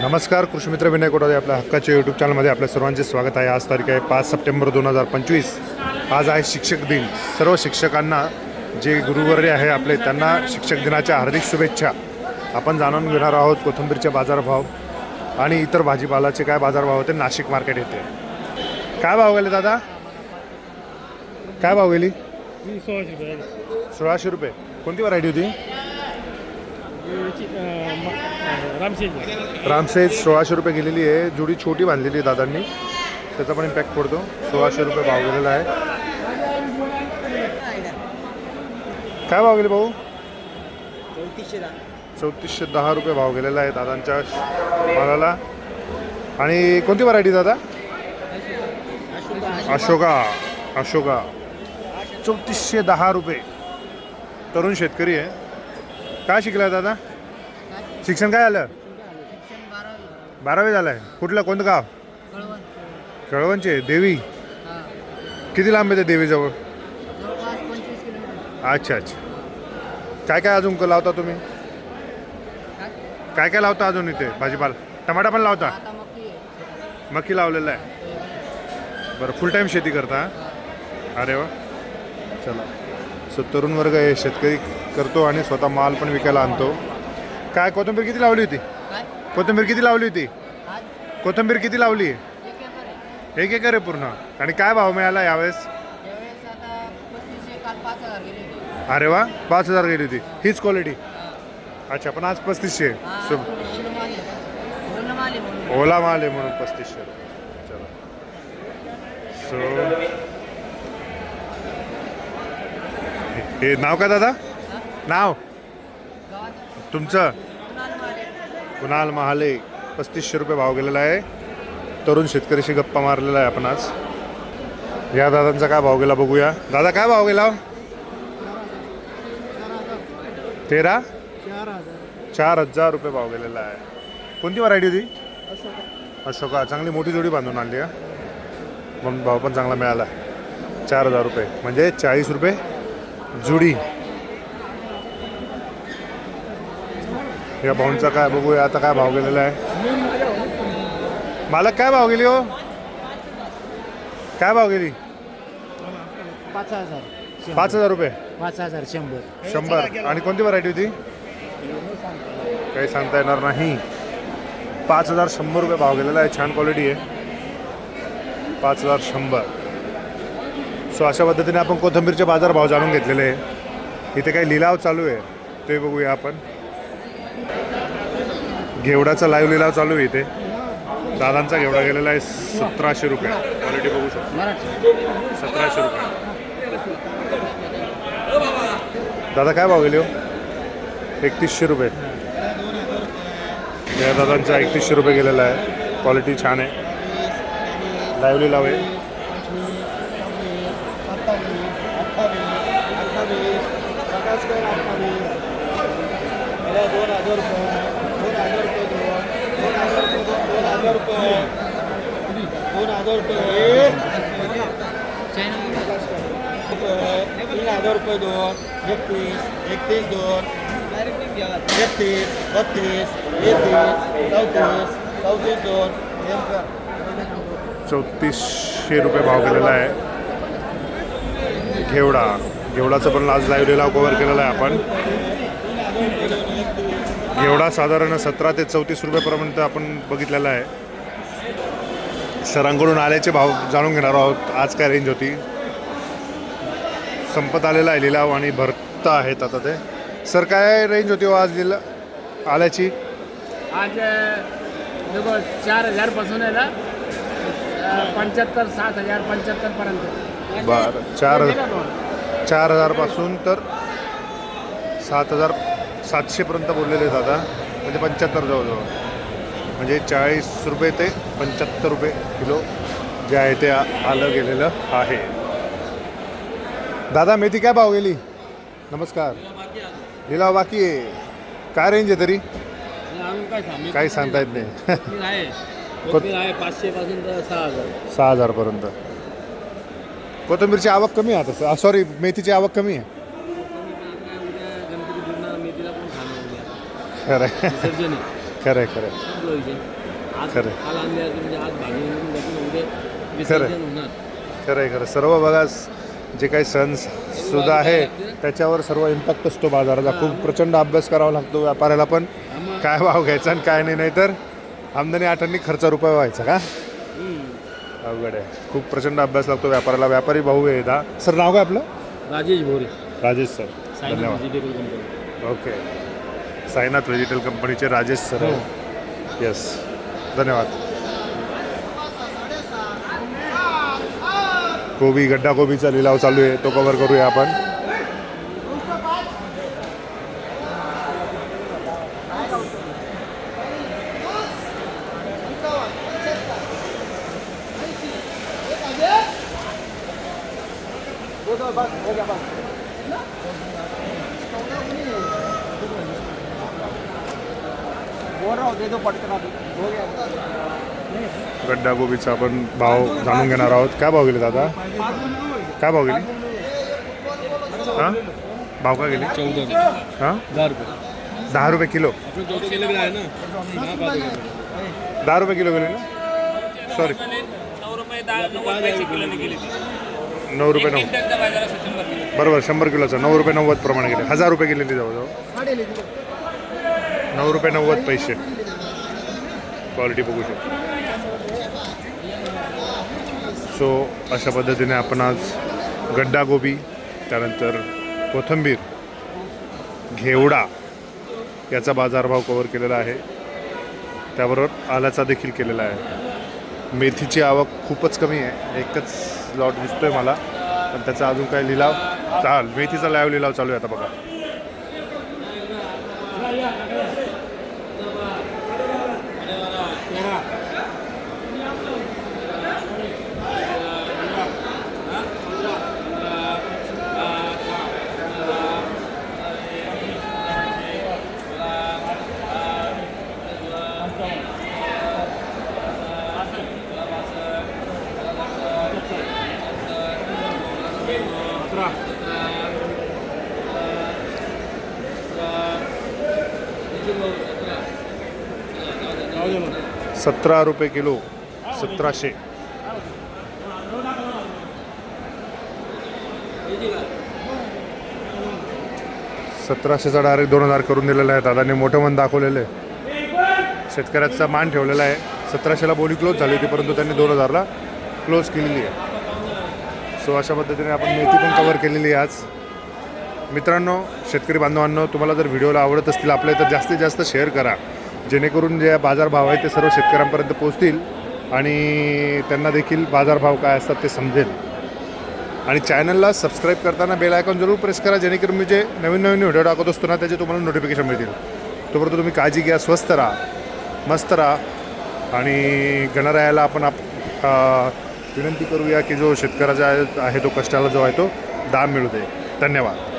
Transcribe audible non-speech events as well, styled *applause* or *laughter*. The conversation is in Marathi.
नमस्कार कृषी मित्र विनय कोटादे आपल्या हक्काच्या यूट्यूब चॅनलमध्ये आपल्या सर्वांचे स्वागत आहे. आज तारीख आहे पाच सप्टेंबर दोन हजार पंचवीस. आज आहे शिक्षक दिन. सर्व शिक्षकांना जे गुरुवर्य आहे आपले त्यांना शिक्षक दिनाच्या हार्दिक शुभेच्छा. आपण जाणून घेणार आहोत कोथिंबीरचे बाजारभाव आणि इतर भाजीपालाचे काय बाजारभाव होते. नाशिक मार्केट येथे. काय भाव गेले दादा? काय भाव गेली? सोळाशे रुपये. सोळाशे रुपये. कोणती व्हरायटी होती? रामसेज सोळाशे रुपये गेलेली आहे. जुडी छोटी बांधलेली आहे दादांनी. त्याचा पण इम्पॅक्ट पडतो सोळाशे रुपये भाव गेलेला आहे. काय भाव गेले भाऊ? चौतीसशे दहा. रुपये भाव गेलेला आहे दादांच्या मालाला. आणि कोणती व्हरायटी दादा? अशोका. अशोका. चौतीसशे दहा रुपये. तरुण शेतकरी आहे. काय शिकला दादा? शिक्षण काय झालं बारावी झालंय. कुठलं? कोणतं गाव? कळवणचे. देवी? किती लांब आहे देवीजवळ? अच्छा अच्छा. काय काय अजून लावता तुम्ही? काय काय लावता अजून इथे भाजीपाला? टमाटा पण लावता? मक्की लावलेला आहे. बरं फुल टाईम शेती करता अरे वा. चला. सो तरुण वर्ग हे शेतकरी करतो आणि स्वतः माल पण विकायला आणतो. काय कोथिंबीर किती लावली होती? कोथिंबीर किती लावली होती? कोथिंबीर किती लावली? एक एकर आहे. पूर्ण. आणि काय भाव मिळाला यावेळेस? अरे वा पाच हजार गेली होती. हीच क्वालिटी अच्छा पण आज पस्तीसशे. सो ओला माल आहे म्हणून पस्तीसशे. चला. सो हे नाव काय दादा? नाव? तुमचं? कुणाल महाले पस्तीसशे रुपये भाव गेलेला आहे. तरुण शेतकरीशी गप्पा मारलेला आहे आपण आज. या दादांचा काय भाव गेला बघूया. दादा काय भाव गेला हो? तेरा? चार हजार रुपये भाव गेलेला आहे. कोणती व्हरायटी होती? अशोका. चांगली मोठी जोडी बांधून आणली का मग भाव पण चांगला मिळाला. चार हजार रुपये. म्हणजे चाळीस रुपये जुडी. या भाऊंचा काय बघूया आता काय भाव गेलेला आहे. मालक काय भाव गेली हो? काय भाव गेली? पाच हजार. पाच हजार रुपये. पाच हजार शंभर. शंभर. आणि कोणती व्हरायटी होती? काही सांगता येणार नाही. पाच हजार शंभर रुपये भाव गेलेला आहे छान क्वालिटी आहे. पाच हजार शंभर. सो अशा पद्धतीने आपण कोथंबीरचे बाजार भाव जाणून घेतलेले आहे. इथे काही लिलाव चालू आहे ते बघूया आपण. घेवडाचा लाईव्ह लिलाव चालू आहे इथे. दादांचा घेवडा गेलेला आहे सतराशे रुपये. क्वालिटी बघू शकतो. सतराशे रुपये. दादा काय भाव गेले हो? एकतीसशे रुपये. या दादांचा एकतीसशे रुपये गेलेला आहे. क्वालिटी छान आहे. लाईव्ह लिलाव आहे. दोन हजार रुपये दोन हजार रुपये दोन तीन हजार रुपये दोन एकतीस एकतीस दोन एकतीस बत्तीस एकतीस चौतीस चौतीस दोन चौतीसशे रुपये भाव केलेला आहे. घेवडा. घेवडाचं पण आज लाईव्ह लिलाव कव्हर केलेला आहे आपण. घेवडा साधारण सतरा ते चौतीस रुपयेपर्यंत आपण बघितलेला आहे. सरांकडून आल्याचे भाव जाणून घेणार आहोत. आज काय रेंज होती? संपत आलेला आहे लिलाव आणि भरता आहेत आता ते. सर काय रेंज होती हो आज लिला आल्याची? आज चार हजारपासून आहे ना? पंच्याहत्तर सात हजार पंच्याहत्तर पर्यंत. बरं चार चार हजारपासून तर सात हजार सातशेपर्यंत बोललेले दादा. म्हणजे पंच्याहत्तर जवळजवळ. म्हणजे चाळीस रुपये ते पंच्याहत्तर रुपये किलो जे आहे ते आलं गेलेलं आहे. दादा मेथी काय भाव गेली? नमस्कार. लिलाव बाकी आहे. काय रेंज आहे तरी? काही सांगता येत नाही. पाचशे *laughs* सहा हजारपर्यंत कोथिंबीरची आवक कमी आहे आता. सॉरी मेथीची आवक कमी आहे. खरं. आहे. विसर्जन खरं आहे. खरं आहे आपला विषय आज खरं. काल आणले म्हणजे आज भाजी निघून जातील उद्या खरं. विसर्जन होणार. खरं आहे खरं. सर्व बघा जे काही सण सुद्धा आहे त्याच्यावर सर्व इम्पॅक्ट असतो बाजाराचा. खूप प्रचंड अभ्यास करावा लागतो व्यापाऱ्याला पण. काय भाव घ्यायचा आणि काय नाही नाहीतर आमदनी आठांनी खर्च रुपये व्हायचा का? अवघड आहे. खूप प्रचंड अभ्यास लागतो व्यापाऱ्याला व्यापारी भाऊ आहे दा. सर नाव काय आपलं? राजेश भोरे. राजेश सर. धन्यवाद. Vegetable company okay. Sainath vegetable कंपनीचे राजेश सर येस धन्यवाद. कोबी गड्डा कोबीचा लिलाव चालू आहे. तो कव्हर करूया आपण. गड्डा गोबीचा आपण भाव जाणून घेणार आहोत. काय भाव गेले दादा? काय भाव गेले? हां? भाव काय गेले? चौदा हां? दहा रुपये दहा रुपये किलो. दहा रुपये. किलो गेले ना? सॉरी नऊ रुपये नऊ. बरोबर शंभर किलोचा. नऊ रुपये नव्वद प्रमाणे गेले. हजार रुपये गेलेली जवळजवळ. नऊ रुपये नव्वद पैसे. क्वालिटी बघू शकतो. सो अशा पद्धतीने आपण आज गड्डा गोबी त्यानंतर कोथंबीर घेवडा याचा बाजारभाव कवर केलेला आहे. त्याबरोबर आल्याचा देखील केलेला आहे. मेथीची आवक खूपच कमी आहे. एकच लॉट दिसतोय मला. पण त्याचा अजून काय लिलाव चाल मेथीचा लाईव्ह लिलाव चालू आहे आता बघा. सतरा रुपये किलो सतराशे. सतराशेचा डायरेक्ट दोन हजार करून दिलेला आहे दादाने. मोठं मन दाखवलेलं आहे. शेतकऱ्याचा मान ठेवलेला आहे. सतराशेला बोली क्लोज झाली होती परंतु त्यांनी दोन हजारला क्लोज केलेली आहे. सो अशा पद्धतीने आपण मेथी पण कवर केलेली आहे आज. मित्रांनो शेतकरी बांधवांनो तुम्हाला जर व्हिडिओला आवडत असतील आपल्या तर जास्तीत जास्त शेअर करा. जेणेकरून जे बाजारभाव आहे ते सर्व शेतकऱ्यांपर्यंत पोहोचतील आणि त्यांना देखील बाजारभाव काय असतात ते समजेल. आणि चॅनलला सबस्क्राईब करताना बेल आयकॉन जरूर प्रेस करा जेणेकरून मी जे नवीन नवीन व्हिडिओ टाकत असतो ना त्याचे तुम्हाला नोटिफिकेशन मिळतील. तोपर्यंत तुम्ही काळजी घ्या स्वस्त राहा मस्त राहा. आणि गणरायाला आपण आप विनंती करूया की जो शेतकऱ्याचा आहे- आहे तो कष्टाला जो आहे तो दाम मिळू दे. धन्यवाद.